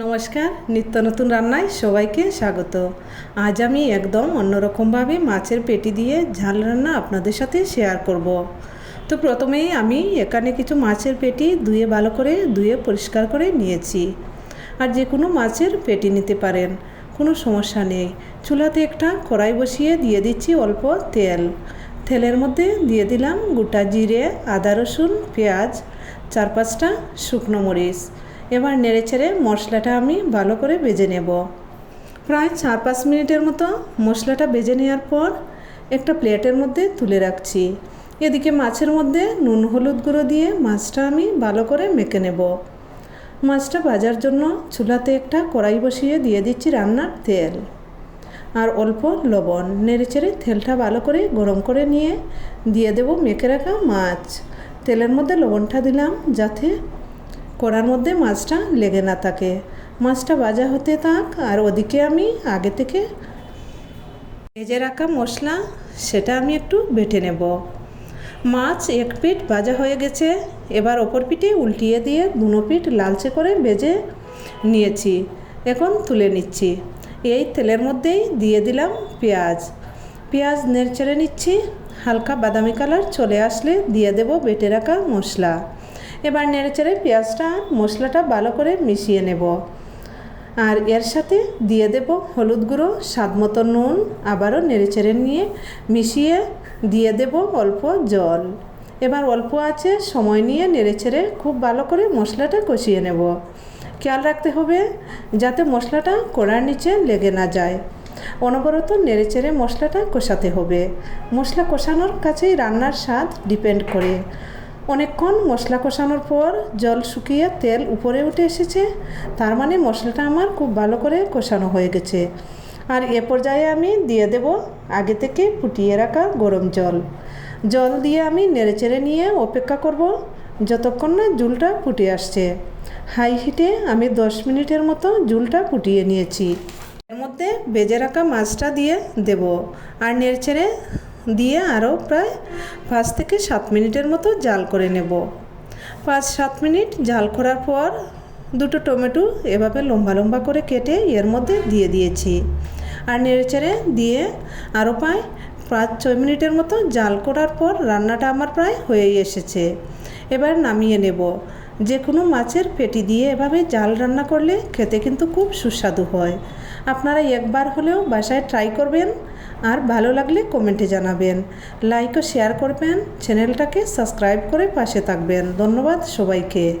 নমস্কার, নিত্য নতুন রান্নায় সবাইকে স্বাগত। আজ আমি একদম অন্যরকমভাবে মাছের পেটি দিয়ে ঝাল রান্না আপনাদের সাথে শেয়ার করব। তো প্রথমেই আমি এখানে কিছু মাছের পেটি ধুয়ে ভালো করে ধুয়ে পরিষ্কার করে নিয়েছি। আর যে কোনো মাছের পেটি নিতে পারেন, কোনো সমস্যা নেই। চুলাতে একটা কড়াই বসিয়ে দিয়ে দিচ্ছি অল্প তেল। তেলের মধ্যে দিয়ে দিলাম গোটা জিরে, আদা রসুন, পেঁয়াজ, চার পাঁচটা শুকনো মরিচ। এবার নেড়ে নেড়েচেড়ে মশলাটা আমি ভালো করে ভেজে নেব। প্রায় চার পাঁচ মিনিটের মতো মশলাটা ভেজে নেওয়ার পর একটা প্লেটের মধ্যে তুলে রাখছি। এদিকে মাছের মধ্যে নুন, হলুদ গুঁড়ো দিয়ে মাছটা আমি ভালো করে মেখে নেব। মাছটা ভাজার জন্য চুলাতে একটা কড়াই বসিয়ে দিয়ে দিচ্ছি রান্নার তেল। আর অল্প লবণ। নেড়েচেড়ে তেলটা ভালো করে গরম করে নিয়ে দিয়ে দেব মেখে রাখা মাছ। তেলের মধ্যে লবণটা দিলাম যাতে কড়ার মধ্যে মাছটা লেগে না থাকে। মাছটা ভাজা হতে থাক আর ওদিকে আমি আগে থেকে ভেজে রাখা মশলা, সেটা আমি একটু বেটে নেব। মাছ এক পিঠ ভাজা হয়ে গেছে, এবার ওপর পিঠে উল্টিয়ে দিয়ে দুনো পিঠ লালচে করে ভেজে নিয়েছি। এখন তুলে নিচ্ছি। এই তেলের মধ্যেই দিয়ে দিলাম পেঁয়াজ। পেঁয়াজ নেড়চেড়ে নিচ্ছি, হালকা বাদামি কালার চলে আসলে দিয়ে দেব বেটে রাখা মশলা। এবার নেড়েচেড়ে পেঁয়াজটা, মশলাটা ভালো করে মিশিয়ে নেব। আর এর সাথে দিয়ে দেব হলুদ গুঁড়ো, স্বাদ মতো নুন, আবারও নেড়েচেড়ে নিয়ে মিশিয়ে দিয়ে দেব অল্প জল। এবার অল্প আছে সময় নিয়ে নেড়েচেড়ে খুব ভালো করে মশলাটা কষিয়ে নেব। খেয়াল রাখতে হবে যাতে মশলাটা কড়ার নিচে লেগে না যায়। অনবরত নেড়েচেড়ে মশলাটা কষাতে হবে। মশলা কষানোর কাছেই রান্নার স্বাদ ডিপেন্ড করে। অনেকক্ষণ মশলা কষানোর পর জল শুকিয়ে তেল উপরে উঠে এসেছে। তার মানে মশলাটা আমার খুব ভালো করে কষানো হয়ে গেছে। আর এ পর্যায়ে আমি দিয়ে দেব আগে থেকে ফুটিয়ে রাখা গরম জল। জল দিয়ে আমি নেড়েচেড়ে নিয়ে অপেক্ষা করব যতক্ষণ না জুলটা ফুটে আসছে। হাই হিটে আমি দশ মিনিটের মতো জুলটা ফুটিয়ে নিয়েছি। এর মধ্যে বেজে রাখা মাছটা দিয়ে দেব। আর নেড়েচেড়ে দিয়ে আরও প্রায় পাঁচ থেকে সাত মিনিটের মতো জাল করে নেব। পাঁচ সাত মিনিট জাল করার পর দুটো টমেটো এভাবে লম্বা লম্বা করে কেটে এর মধ্যে দিয়ে দিয়েছি। আর নেড়েচেড়ে দিয়ে আরও প্রায় পাঁচ ছয় মিনিটের মতো জাল করার পর রান্নাটা আমার প্রায় হয়েই এসেছে। এবার নামিয়ে নেব। যে কোনো মাছের পেটি দিয়ে এভাবে জাল রান্না করলে খেতে কিন্তু খুব সুস্বাদু হয়। আপনারা একবার হলেও বাসায় ট্রাই করবেন আর ভালো লাগলে কমেন্টে জানাবেন। লাইক ও শেয়ার করবেন। চ্যানেলটাকে সাবস্ক্রাইব করে পাশে থাকবেন। ধন্যবাদ সবাইকে।